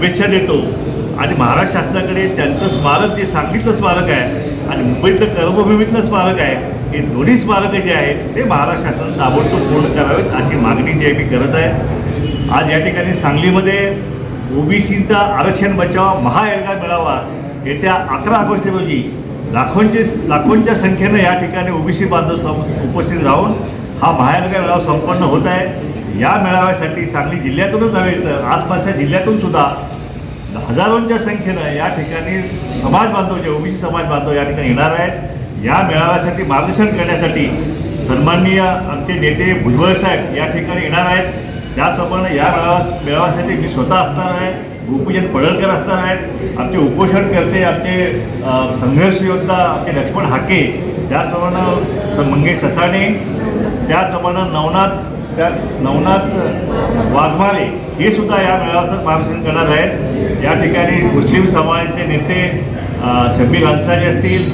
शुभेच्छा देतो. आणि महाराष्ट्र शासनाकडे त्यांचं स्मारक जे सांगलीतलं स्मारक आहे आणि मुंबईतलं कर्मभूमीतलं स्मारक आहे हे दोन्ही स्मारकं जे आहेत ते महाराष्ट्र शासनानं ताबडतोब पूर्ण करावेत अशी मागणी जी आहे मी करत आहे. आज या ठिकाणी सांगलीमध्ये ओबीसीचा आरक्षण बचाव महाएल्गार मिळावा येत्या अकरा ऑगस्ट रोजी लाखोंचे लाखोंच्या संख्येनं या ठिकाणी ओबीसी बांधव सम उपस्थित राहून हा महाएल्गार मेळावा संपन्न होत आहे. या मेळाव्यासाठी सांगली जिल्ह्यातूनच नव्हे तर आसपासच्या जिल्ह्यातून सुद्धा हजारोंच्या संख्येनं या ठिकाणी समाज बांधव जे ओबीसी समाज बांधव या ठिकाणी येणार आहेत या मेळाव्यासाठी मार्गदर्शन करण्यासाठी सन्माननीय आमचे नेते भुजबळ साहेब या ठिकाणी येणार आहेत. त्याचप्रमाणे या मेळाव्या मेळाव्यासाठी मी स्वतः असणार आहे भूपूजन पडळकर असणार आहेत आमचे उपोषणकर्ते आमचे संघर्ष योद्धा आमचे लक्ष्मण हाके त्याचप्रमाणे मंगेश ससाणे त्याचप्रमाणे नवनाथ त्या नवनाथ वाघमारे हे सुद्धा या मेळाव्याचं मार्गदर्शन करणार आहेत. या ठिकाणी मुस्लिम समाजाचे नेते शबीर अन्सारी असतील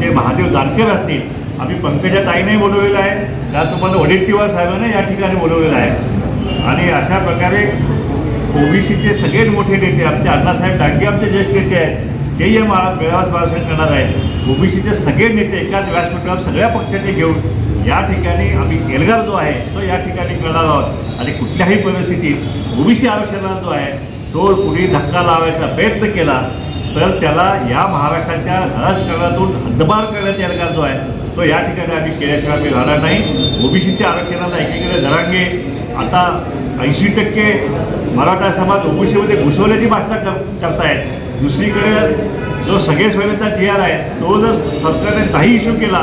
ते महादेव जानकर असतील आम्ही पंकजा ताईने बोलवलेलं आहे. त्या तुम्हाला वडेट्टीवार साहेबांना या ठिकाणी बोलवलेलं आहे. आणि अशा प्रकारे ओबीसीचे सगळे मोठे नेते आमचे अण्णासाहेब डांगे आमचे ज्येष्ठ नेते आहेत तेही या मा मेळाव्यात मार्गदर्शन करणार आहेत. ओबीसीचे सगळे नेते एकाच व्यासपीठावर सगळ्या पक्षाचे घेऊन या ठिकाणी आम्ही एल्गार जो आहे तो या ठिकाणी करणार आहोत. आणि कुठल्याही परिस्थितीत ओबीसी आरक्षणाला जो आहे तो कुणी धक्का लावायचा प्रयत्न केला तर त्याला या महाराष्ट्राच्या राजकारणातून हद्दबार करण्यात एल्गार जो आहे तो या ठिकाणी आम्ही केल्याशिवाय आम्ही राहणार नाही. ओबीसीच्या आरक्षणाला एकीकडे जरांगे. आता ऐंशी टक्के मराठा समाज ओबीसीमध्ये घुसवण्याची भाषा कर करतायत. दुसरीकडे जो सगळे सोयीचा जी आर आहे तो जर सरकारने नाही इश्यू केला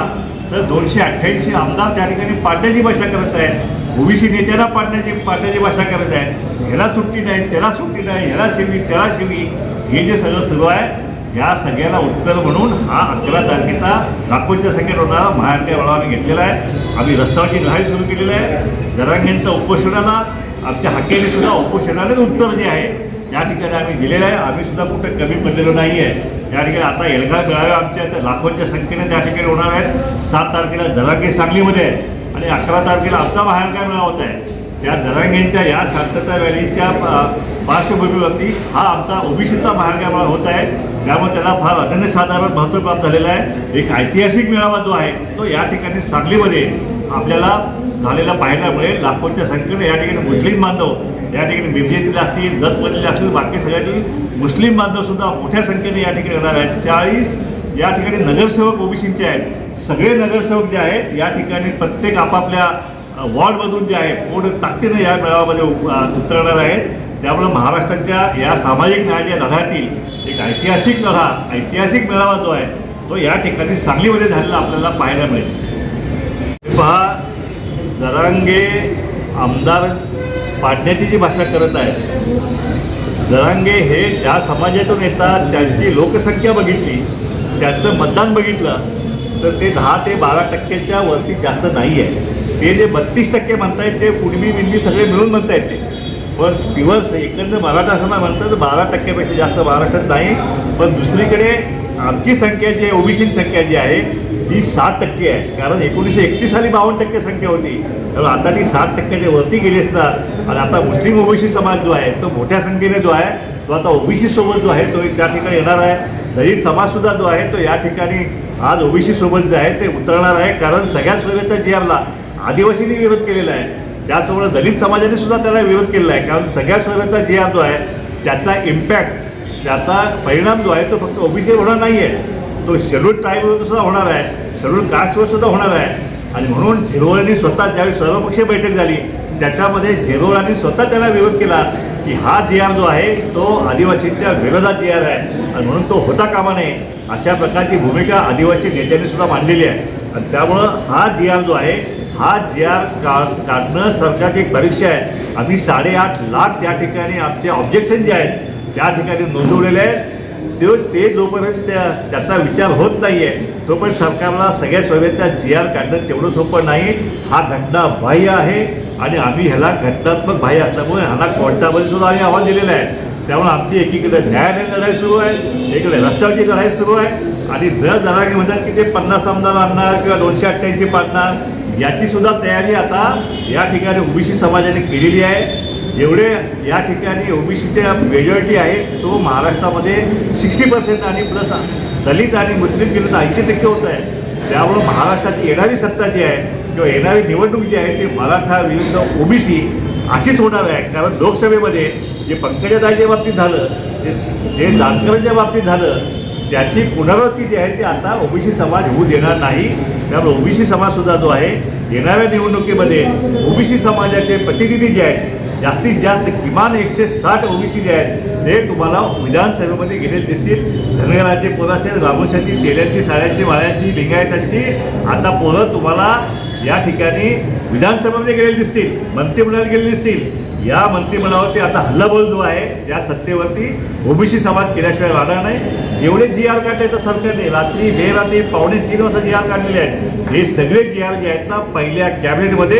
तर दोनशे अठ्ठ्याऐंशी आमदार त्या ठिकाणी पाडण्याची भाषा करत आहेत ओबीसी नेत्याला पाडण्याची पाडण्याची भाषा करत आहेत. ह्याला सुट्टी नाही त्याला सुट्टी नाही ह्याला शिवी त्याला शिवी. हे जे सगळं सुरू आहे या सगळ्याला उत्तर म्हणून हा अकरा तारखेचा लाखोंच्या संख्येत होणारा महाराष्ट्र मेळावा आम्ही घेतलेला आहे. आम्ही रस्त्यावरची लढाई सुरू केलेली आहे. जरांगेंच्या उपोषणाला आमच्या हक्केने सुद्धा उपोषणालाच उत्तर जे आहे त्या ठिकाणी आम्ही दिलेलं आहे. आम्ही सुद्धा कुठे कमी पडलेलो नाही आहे. त्या ठिकाणी आता एलगा मेळावे आमच्या लाखोंच्या संख्येने त्या ठिकाणी होणार आहेत. सात तारखेला जरांगे सांगलीमध्ये आहे आणि अकरा तारखेला आमचा महाएल्गार मेळा होत आहे. त्या जरांगेंच्या या शांतता रॅलीच्या पार्श्वभूमीवरती हा आमचा ओबीसीचा महाएल्गार मेळावा होत आहे. त्यामुळे त्याला फार अनन्यसाधारण महत्त्व प्राप्त झालेला आहे. एक ऐतिहासिक मेळावा जो आहे तो या ठिकाणी सांगलीमध्ये आपल्याला झालेला पाहायला मिळेल लाखोंच्या संख्येने या ठिकाणी मुस्लिम बांधव या ठिकाणी मिरजेतील असतील जतमधील असतील बाकी सगळ्यातील मुस्लिम बांधव सुद्धा मोठ्या संख्येने या ठिकाणी येणार आहेत. चाळीस या ठिकाणी नगरसेवक ओबीसींचे आहेत. सगळे नगरसेवक जे आहेत या ठिकाणी प्रत्येक आपापल्या वॉर्डमधून जे आहे पूर्ण ताकदीनं या मेळाव्यामध्ये उ- उतरणार आहेत. त्यामुळे महाराष्ट्राच्या या सामाजिक न्यायाच्या लढ्यातील एक ऐतिहासिक लढा ऐतिहासिक मेळावा जो आहे तो या ठिकाणी सांगलीमध्ये झालेला आपल्याला पाहायला मिळेल. पहा जरांगे आमदार पाडण्याची जी भाषा करत आहे जरांगे हे ज्या समाजातून येतात त्यांची लोकसंख्या बघितली त्यांचं मतदान बघितलं तर ते दहा ते बारा टक्क्याच्या वरती जास्त नाही आहे ते जे बत्तीस टक्के म्हणतायत ते कुणबी बिंबी सगळे मिळून म्हणतायत ते. पण प्युअर एकंदर मराठा समाज म्हणतात तर बारा टक्क्यापेक्षा जास्त महाराष्ट्रात नाही. पण दुसरीकडे आमची संख्या जी आहे ओबीसी संख्या जी आहे ती साठ टक्के आहे. कारण एकोणीसशे एकतीस साली बावन्न टक्के संख्या होती. तर आता ती साठ टक्क्याच्या वरती गेली असतात आणि आता मुस्लिम ओबीसी समाज जो आहे तो मोठ्या संख्येने जो आहे तो आता ओबीसी सोबत जो आहे तो त्या ठिकाणी येणार आहे. दलित समाजसुद्धा जो आहे तो या ठिकाणी आज ओबीसी सोबत जे आहे ते उतरणार आहे कारण सगळ्याच व्यवस्था जी आपला आदिवासींनी विरोध केलेला आहे त्याचप्रमाणे दलित समाजाने सुद्धा त्याला विरोध केलेला आहे कारण सगळ्याच व्यवस्था जी जो आहे त्याचा इम्पॅक्ट त्याचा परिणाम जो आहे तो फक्त ओबीसी होणार नाही आहे तो शेड्यूल ट्राईबवर सुद्धा होणार आहे शेड्यूल कास्टवर सुद्धा होणार आहे. आणि म्हणून झेरोळांनी स्वतः ज्यावेळी सर्वपक्षीय बैठक झाली त्याच्यामध्ये झिरोळांनी स्वतः त्याला विरोध केला की हा जी आर जो आहे तो आदिवासींच्या विरोधात जी आर आहे. आणि म्हणून तो होता कामा नये. अशा प्रकारची भूमिका आदिवासी नेत्यांनी सुद्धा मांडलेली आहे. आणि त्यामुळं हा जी आर जो आहे हा जी आर का काढणं सरकारची एक परीक्षा आहे. आम्ही साडेआठ लाख त्या ठिकाणी आमचे ऑब्जेक्शन जे आहेत त्या ठिकाणी नोंदवलेले आहेत. ते ते जोपर्यंत त्या- त्याचा विचार होत नाही आहे तोपर्यंत सरकारला सगळ्या सोयीचा जी आर काढणं तेवढं सोपं नाही. हा घटना बाह्य आहे आणि आम्ही ह्याला घटनात्मक बाह्य असल्यामुळे ह्याला कोर्टामध्ये सुद्धा आम्ही आव्हान दिलेला आहे. त्यामुळे आमची एकीकडे न्यायालयीन लढाई सुरू आहे इकडे रस्त्यावरची लढाई सुरू आहे. आणि जर जरा म्हणतात की ते पन्नास आमदार आणणार किंवा दोनशे अठ्ठ्याऐंशी पाडणार याची सुद्धा तयारी आता या ठिकाणी ओबीसी समाजाने केलेली आहे. जेवढे या ठिकाणी ओबीसीच्या मेजॉरिटी आहे तो महाराष्ट्रामध्ये सिक्स्टी पर्सेंट आणि प्लस दलित आणि मुस्लिम केलं तर ऐंशी टक्के होत आहे. त्यामुळं महाराष्ट्राची येणारी सत्ता जी आहे किंवा येणारी निवडणूक जी आहे ती मराठा विरुद्ध ओबीसी अशीच होणार आहे. कारण लोकसभेमध्ये जे पंकजाताईच्या बाबतीत झालं जे जे जानकरांच्या बाबतीत झालं त्याची पुनरावृत्ती जी आहे ती आता ओबीसी समाज होऊ देणार नाही. त्यामुळे ओबीसी समाजसुद्धा जो आहे येणाऱ्या निवडणुकीमध्ये ओबीसी समाजाचे प्रतिनिधी जे आहेत जास्तीत जास्त किमान एकशे साठ ओबीसी जे आहेत ते तुम्हाला विधानसभेमध्ये गेलेले दिसतील. धनगराचे पोरं असेल बाबुशाची तेल्यांची साड्यांची वाळ्यांची लिंगायतांची आता पोरं तुम्हाला या ठिकाणी विधानसभेमध्ये गेलेले दिसतील मंत्रिमंडळात गेलेले दिसतील. या मंत्रिमंडळावरती आता हल्लाबोल जो आहे या सत्तेवरती ओबीसी समाज केल्याशिवाय राहणार नाही. जेवढे जी आर काढले तर सरकारने रात्री बेरात्री पावणे तीन वाजता जी आर काढलेले आहेत. हे सगळे जी आर जे आहेत ना पहिल्या कॅबिनेटमध्ये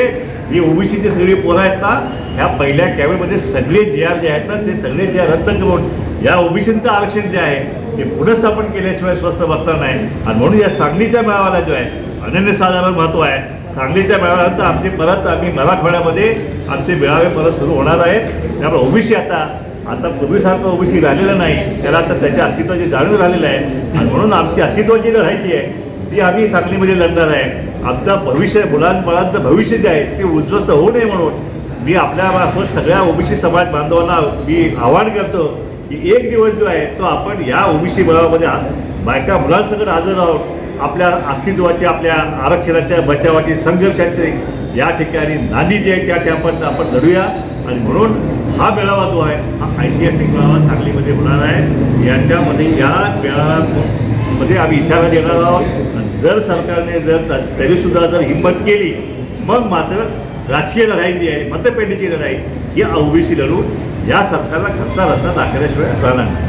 ही ओबीसीचे सगळे पोरं आहेत ना ह्या पहिल्या कॅबिनेटमध्ये सगळे जे आर जे आहेत ना ते सगळे जे आर रद्द करून या ओबीसीचं आरक्षण जे आहे ते पुनर्स्थापन केल्याशिवाय स्वस्त बसणार नाही. आणि म्हणून या सांगलीच्या मेळाव्याला जो आहे अनन्यसाधारण महत्त्व आहे. सांगलीच्या मेळाव्यानंतर आमचे परत आम्ही मराठवाड्यामध्ये आमचे मेळावे परत सुरू होणार आहेत. त्यामुळे ओबीसी आता आता पूर्वीसारखं ओबीसी राहिलेलं नाही. त्याला आता त्याच्या अस्तित्वाची जाणीव झालेलं आहे. आणि म्हणून आमची अस्तित्वाची जी राहायची आहे. ती आम्ही सांगलीमध्ये लढणार आहे. आमचं भविष्य मुलांमुलांचं भविष्य जे आहे ते उद्ध्वस्त होऊ नये म्हणून मी आपल्या सगळ्या ओबीसी समाज बांधवांना मी आवाहन करतो की एक दिवस जो आहे तो आपण या ओबीसी मेळाव्यामध्ये बायका मुलांसकट हजर आहोत आपल्या अस्तित्वाची आपल्या आरक्षणाच्या बचावाची संघर्षाचे या ठिकाणी नांदी जी आहे त्या ठिकाणी आपण आपण लढूया. आणि म्हणून हा मेळावा जो आहे हा ऐतिहासिक मेळावा सांगलीमध्ये होणार आहे. याच्यामध्ये या मेळाव्यामध्ये आम्ही इशारा देणार आहोत. आणि जर सरकारने जर तरीसुद्धा जर हिंमत केली मग मात्र राजकीय लढाई जी आहे मतपेढीची लढाई ही ओबीसी लढून या सरकारला खस्ता रस्ता दाखवल्याशिवाय राहणार नाही.